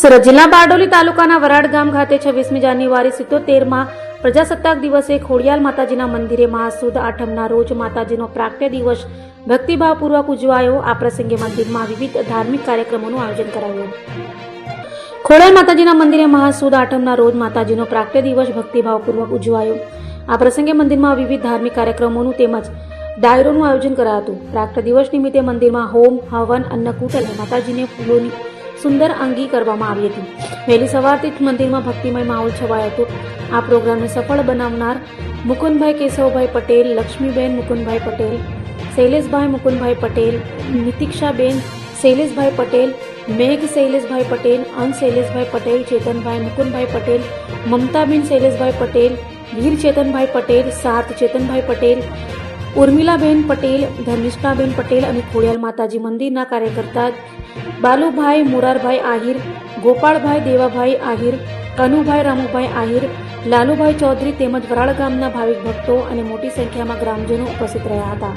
સુરત જિલ્લા બારડોલી તાલુકાના વરાડ ગામ ખાતે છવ્વીસમી જાન્યુઆરી સિત્તોતેરમાં પ્રજાસત્તાક દિવસે ખોડિયાલ માતાજીના મંદિરે મહાસુદ આઠમના રોજ માતાજીનો પ્રાગટ્ય દિવસ ભક્તિભાવપૂર્વક ઉજવાયો. આ પ્રસંગે મંદિરમાં વિવિધ ધાર્મિક કાર્યક્રમોનું આયોજન કરાયું. ખોડિયાલ માતાજીના મંદિરે મહાસુદ આઠમના રોજ માતાજીનો પ્રાગટ્ય દિવસ ભક્તિભાવપૂર્વક ઉજવાયો. આ પ્રસંગે મંદિરમાં વિવિધ ધાર્મિક કાર્યક્રમોનું તેમજ ડાયરોનું આયોજન કરાયું હતું પ્રાગટ્ય દિવસ નિમિત્તે મંદિરમાં હોમ, હવન, અન્નકૂટ અને માતાજીને ફૂલોની સુંદર અંગી કરવામાં આવી હતી. વહેલી સવારથી જ મંદિરમાં ભક્તિમય માહોલ છવાયો હતો. આ પ્રોગ્રામને સફળ બનાવનાર મુકુંદભાઈ કેશવભાઈ પટેલ, લક્ષ્મીબેન મુકુંદભાઈ પટેલ, શૈલેષભાઈ મુકુંદભાઈ પટેલ નિતિક્ષાબેન શૈલેષભાઈ પટેલ, મેઘ શૈલેષભાઈ પટેલ અંશ શૈલેષભાઈ પટેલ, ચેતનભાઈ મુકુંદભાઈ પટેલ, મમતાબેન શૈલેષભાઈ પટેલ વીર ચેતનભાઈ પટેલ સાત ચેતનભાઈ પટેલ ઉર્મિલાબેન પટેલ, ધર્મિષ્ઠાબેન પટેલ અને ખોડિયાલ માતાજી મંદિરના કાર્યકર્તા બાલુભાઈ મુરારભાઈ આહિર, ગોપાળભાઈ દેવાભાઈ આહિર, કનુભાઈ રામુભાઈ આહિર, લાલુભાઈ ચૌધરી તેમજ વરાળ ગામના ભાવિક ભક્તો અને મોટી સંખ્યામાં ગ્રામજનો ઉપસ્થિત રહ્યા હતા.